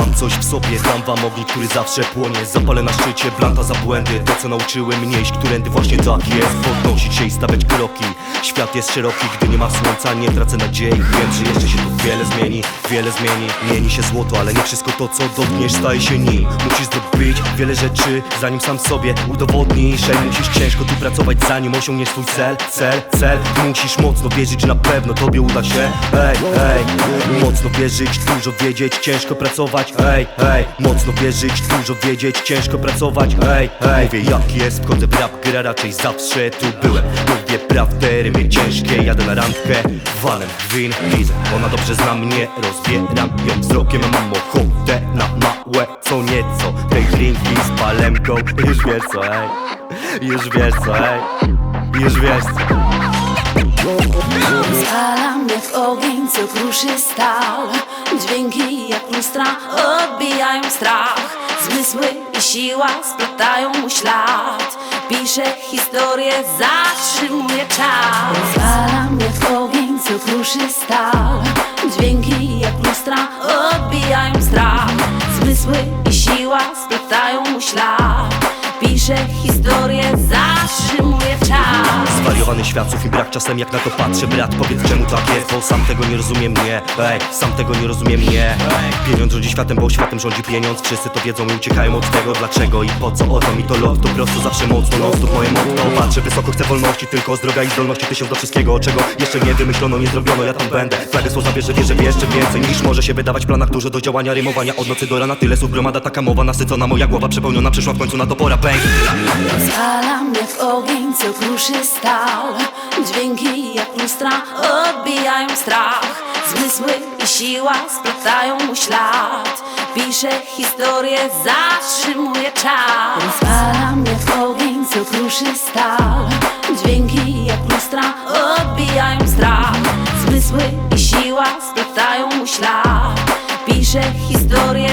Mam coś w sobie, dam wam ogień, który zawsze płonie. Zapalę na szczycie, blanta za błędy To co nauczyły mnie iść, którędy właśnie tak jest. Podnosić się i stawiać kroki. Świat jest szeroki, gdy nie ma słońca Nie tracę nadziei, wiem, że jeszcze się tu wiele zmieni Wiele zmieni, mieni się złoto Ale nie wszystko to, co dotkniesz, staje się nim. Musisz zrobić wiele rzeczy, zanim sam sobie udowodnisz. Ej, musisz ciężko tu pracować, zanim osiągniesz swój cel Cel, cel, musisz mocno wierzyć, że na pewno tobie uda się. Ej, ej, mocno wierzyć, dużo wiedzieć, ciężko pracować Ej, ej, mocno wierzyć, dużo wiedzieć, ciężko pracować. Ej, ej, mówię jak jest, wchodzę w rap, gra raczej zawsze tu byłem. Mówię prawdę, rymy ciężkie, jadę na randkę Walem gwin, widzę, ona dobrze zna mnie Rozbieram ją wzrokiem, mam ochotę na małe co nieco. Tej drinki z palemką, już wiesz co, Już wiesz co, Już wiesz co. Spalam jak ogień, co kruszy stal Dźwięki jak lustra odbijają strach. Zmysły i siła splatają mu ślad. Piszę historię, zatrzymuję czas. Spalam jak ogień, co kruszy stal. Dźwięki jak lustra odbijają strach. Zmysły i siła splatają mu ślad. Piszę historię, zatrzymuję Zwariowany światów i brak czasem jak na to patrzę. Brat powiedz czemu tak jest, bo sam tego nie rozumiem nie. Ej, sam tego nie rozumiem nie. Pieniądz rządzi światem, bo światem rządzi pieniądz. Wszyscy to wiedzą i uciekają od tego Dlaczego i po co. O to mi to lot To prosto zawsze mocno, non stop moje motto. Patrzę wysoko, chcę wolności, tylko zdroga i zdolności Tysiąc do wszystkiego, czego jeszcze nie wymyślono, nie zrobiono. Ja tam będę, flagę słowa wierzę, wierzę w jeszcze więcej Niż może się wydawać w planach. Dużo do działania Rymowania od nocy do rana, tyle słów gromada Taka mowa nasycona, moja głowa przepełniona Przyszła w końcu na to pora, bang Spalam jak ogień, co stal Dźwięki jak lustra odbijają strach. Zmysły i siła splatają mu ślad. Piszę historię, zatrzymuję czas. Spalam jak ogień, co kruszy stal. Dźwięki jak lustra odbijają strach. Zmysły i siła splatają mu ślad. Piszę historię